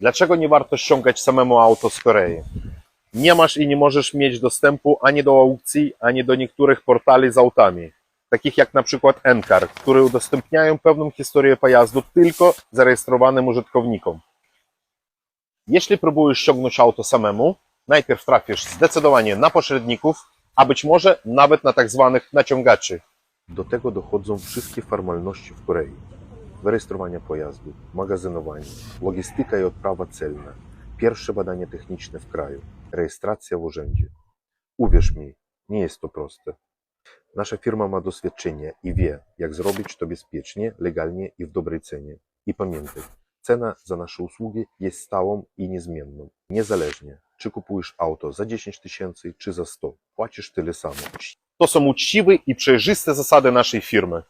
Dlaczego nie warto ściągać samemu auto z Korei? Nie masz i nie możesz mieć dostępu ani do aukcji, ani do niektórych portali z autami, takich jak na przykład Encar, które udostępniają pewną historię pojazdu tylko zarejestrowanym użytkownikom. Jeśli próbujesz ściągnąć auto samemu, najpierw trafisz zdecydowanie na pośredników, a być może nawet na tak zwanych naciągaczy. Do tego dochodzą wszystkie formalności w Korei. Wyrejestrowanie pojazdu, magazynowanie, logistyka i odprawa celna, pierwsze badanie techniczne w kraju, rejestracja w urzędzie. Uwierz mi, nie jest to proste. Nasza firma ma doświadczenie i wie, jak zrobić to bezpiecznie, legalnie i w dobrej cenie. I pamiętaj, cena za nasze usługi jest stałą i niezmienną. Niezależnie, czy kupujesz auto za 10 tysięcy, czy za 100, płacisz tyle samo. To są uczciwe i przejrzyste zasady naszej firmy.